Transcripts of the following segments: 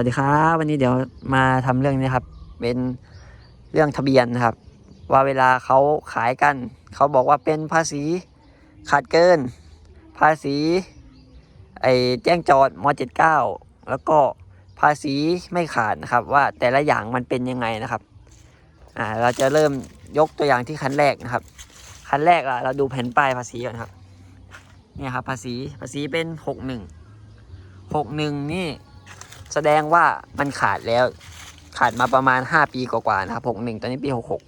วัสดีครับ วันนี้เดี๋ยวมาทำเรื่องนี้ครับ เป็นเรื่องทะเบียนนะครับ ว่าเวลาเขาขายกัน เขาบอกว่าเป็นภาษีขาดเกิน ภาษีไอ้แจ้งจอดม79แล้วก็ภาษีไม่ขาดนะครับ ว่าแต่ละอย่างมันเป็นยังไงนะครับอ่าเราจะเริ่มยกตัวอย่างที่คันแรกนะครับ คันแรกอะเราดูแผ่นป้ายภาษีก่อนครับเนี่ยครับภาษีภาษีเป็นหกหนึ่งหกหนึ่งนี่ แสดงว่ามันขาดแล้ว ขาดมาประมาณห้าปีกว่าๆนะครับหกหนึ่งตอนนี้ปีหกหก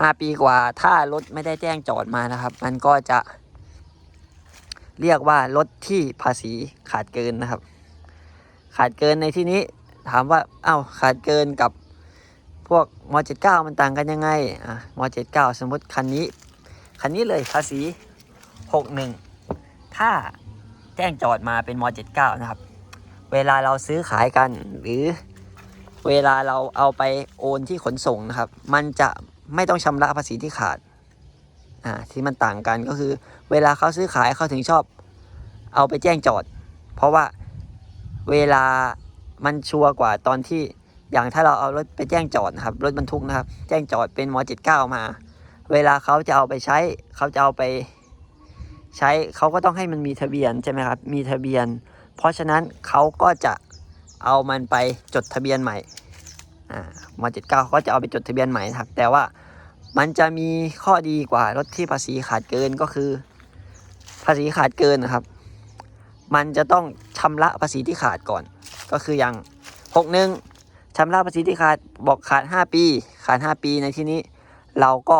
ห้าปีกว่า ถ้ารถไม่ได้แจ้งจอดมานะครับ มันก็จะ เรียกว่ารถที่ภาษีขาดเกินนะครับ ขาดเกินในที่นี้ถามว่าอ้าวขาดเกินกับพวกม 79 มันต่างกันยังไงอะม 79 สมมติคันนี้ คันนี้เลยภาษี 61 ถ้าแจ้งจอดมาเป็นม 79 นะครับ เวลาเราซื้อขายกัน หรือเวลาเราเอาไปโอนที่ขนส่งนะครับ มันจะไม่ต้องชำระภาษีที่ขาดอ่าที่มันต่างกันก็คือ เวลาเขาซื้อขายเขาถึงชอบ เอาไปแจ้งจอด เพราะว่าเวลามันชัวร์กว่าตอนที่อย่างถ้าเราเอารถไปแจ้งจอดนะครับรถบรรทุกนะครับ แจ้งจอดเป็นม79มา เวลาเขาจะเอาไปใช้เขาจะเอาไป ใช้เขาก็ต้องให้มันมีทะเบียนใช่ไหมครับ มีทะเบียน เพราะฉะนั้นเขาก็จะเอามันไปจดทะเบียนใหม่อ่ามเจ็ดเก้าเขาก็จะเอาไปจดทะเบียนใหม่ครับ แต่ว่ามันจะมีข้อดีกว่ารถที่ภาษีขาดเกินก็คือ ภาษีขาดเกินนะครับ มันจะต้องชำระภาษีที่ขาดก่อน ก็คืออย่างหกหนึ่งชำระภาษีที่ขาดบอกขาด 5 ปี ขาด 5 ปีในที่นี้ เราก็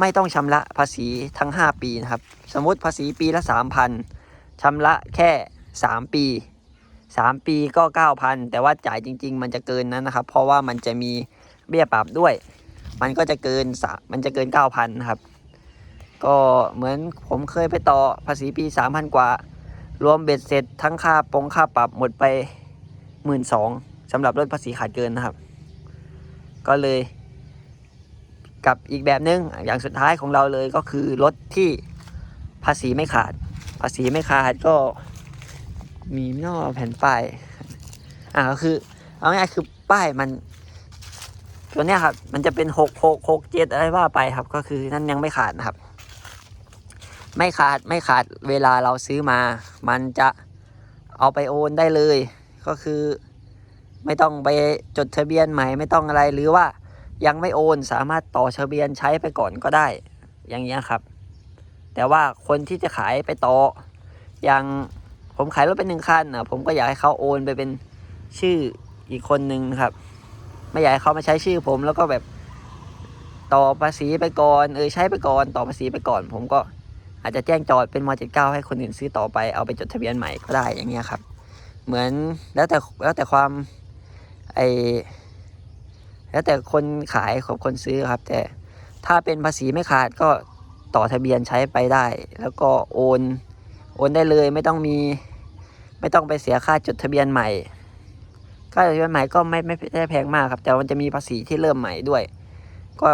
ไม่ต้องชำระภาษีทั้ง 5 ปีนะครับ สมมติภาษีปีละ 3,000ชำระแค่ 3ปี3ปีก็9,000แต่ว่าจ่ายจริง ๆ มันจะเกินนั้นนะครับ เพราะว่ามันจะมีเบี้ยปรับด้วย มันก็จะเกินสะมันจะเกิน9,000นะครับ ก็เหมือนผมเคยไปต่อภาษีปี3,000กว่า รวมเบ็ดเสร็จทั้งค่าปงค่าปรับหมดไป1 2ื่นสำหรับรถภาษีขาดเกินนะครับ ก็เลยกับอีกแบบนึงอย่างสุดท้ายของเราเลยก็คือรถที่ภาษีไม่ขาด ภาษีไม่ขาดก็ มีนอกแผ่นป้ายอ่าก็คือ เอาง่ายคือป้ายมัน ตัวเนี้ยครับ มันจะเป็นหกหกหกเจ็ดอะไรว่าไปครับ ก็คือนั่นยังไม่ขาดนะครับ ไม่ขาดไม่ขาดเวลาเราซื้อมา มันจะเอาไปโอนได้เลย ก็คือ ไม่ต้องไปจดทะเบียนใหม่ไม่ต้องอะไรหรือว่ายังไม่โอนสามารถต่อทะเบียนใช้ไปก่อนก็ได้ อย่างเงี้ยครับ แต่ว่าคนที่จะขายไปต่อย่าง ผมขายรถเป็นหนึ่งคันนะผมก็อยากให้เขาโอนไปเป็นชื่ออีกคนนึงนะครับ ไม่อยากให้เขามาใช้ชื่อผมแล้วก็แบบต่อภาษีไปก่อนเออใช้ไปก่อนต่อภาษีไปก่อน ผมก็อาจจะแจ้งจอดเป็นมเจ็ดเก้าให้คนอื่นซื้อต่อไปเอาไปจดทะเบียนใหม่ก็ได้อย่างเงี้ยครับ เหมือนแล้วแต่แล้วแต่ความไอแล้วแต่คนขายของคนซื้อครับ แต่ถ้าเป็นภาษีไม่ขาดก็ต่อทะเบียนใช้ไปได้ แล้วก็โอน โอนได้เลยไม่ต้องมีไม่ต้องไปเสียค่าจดทะเบียนใหม่ ค่าจดทะเบียนใหม่ก็ไม่ไม่ได้แพงมากครับ แต่มันจะมีภาษีที่เริ่มใหม่ด้วย ก็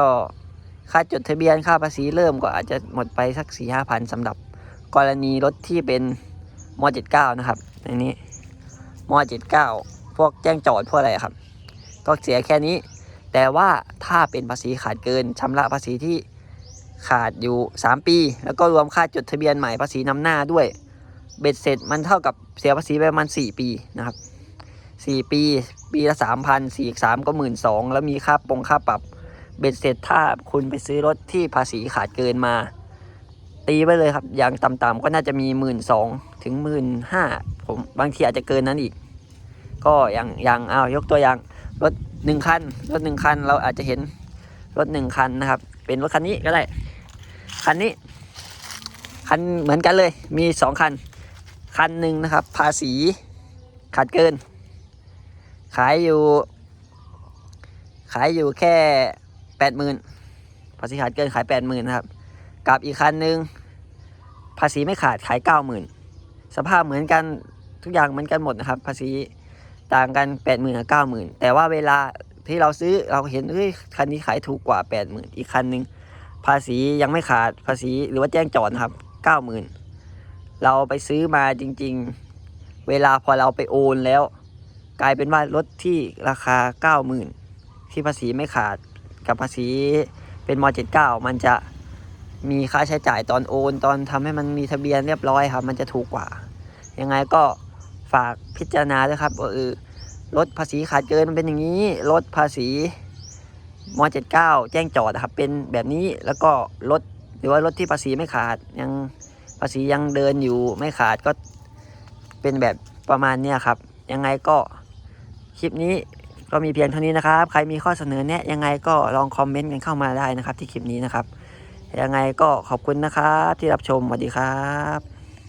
ค่าจดทะเบียนค่าภาษีเริ่มก็อาจจะหมดไปสักสี่ห้าพันสำหรับกรณีรถที่เป็นมเจ็ดเก้านะครับในนี้มเจ็ดเก้าพวกแจ้งจอดพวกอะไรครับ ก็เสียแค่นี้ แต่ว่าถ้าเป็นภาษีขาดเกินชำระภาษีที่ ขาดอยู่ 3 ปี แล้วก็รวมค่าจดทะเบียนใหม่ภาษีนำหน้าด้วย เบ็ดเสร็จมันเท่ากับเสียภาษีไปประมาณ 4 ปีนะครับ 4 ปี ปีละ 3,000 4อีก3ก็1 2ื่นสองแล้วมีค่าปงค่าปรับ เบ็ดเสร็จถ้าคุณไปซื้อรถที่ภาษีขาดเกินมา ตีไปเลยครับ อย่างต่ำๆก็น่าจะมี 1 2ื่นถึง 1 5ื่นผมบางทีอาจจะเกินนั้นอีก ก็อย่างอย่างเอายกตัวอย่างรถหนึ่งคันรถหนึ่งคันเราอาจจะเห็นรถหนึ่งคันนะครับ เป็นรถคันนี้ก็ได้ คันนี้ คันเหมือนกันเลย มีสองคัน คันหนึ่งนะครับ ภาษีขาดเกิน ขายอยู่ ขายอยู่แค่แปดหมื่นภาษีขาดเกินขายแปดหมื่นนะครับ กับอีกคันหนึ่งภาษีไม่ขาดขายเก้าหมื่นสภาพเหมือนกันทุกอย่างเหมือนกันหมดนะครับ ภาษีต่างกันแปดหมื่นกับเก้าหมื่นแต่ว่าเวลาที่เราซื้อเราเห็นเฮ้ยคันนี้ขายถูกกว่าแปดหมื่นอีกคันหนึ่ง ภาษียังไม่ขาดภาษีหรือว่าแจ้งจอดครับเก้าหมื่นเราไปซื้อมาจริง ๆ เวลาพอเราไปโอนแล้ว กลายเป็นว่ารถที่ราคา90,000ที่ภาษีไม่ขาดกับภาษีเป็นม .79 มันจะมีค่าใช้จ่ายตอนโอน ตอนทำให้มันมีทะเบียนเรียบร้อยครับ มันจะถูกกว่า ยังไงก็ฝากพิจารณาด้วยครับว่าเออลดภาษีขาดเกินมันเป็นอย่างนี้ลดภาษี ม .79 แจ้งจอดนะครับ เป็นแบบนี้แล้วก็ลดหรือว่ารถที่ภาษีไม่ขาด ยังภาษียังเดินอยู่ไม่ขาดก็เป็นแบบประมาณเนี้ยครับ ยังไงก็คลิปนี้ก็มีเพียงเท่านี้นะครับ ใครมีข้อเสนอแนะยังไงก็ลองคอมเมนต์กันเข้ามาได้นะครับ ที่คลิปนี้นะครับ ยังไงก็ขอบคุณนะครับที่รับชมสวัสดีครับ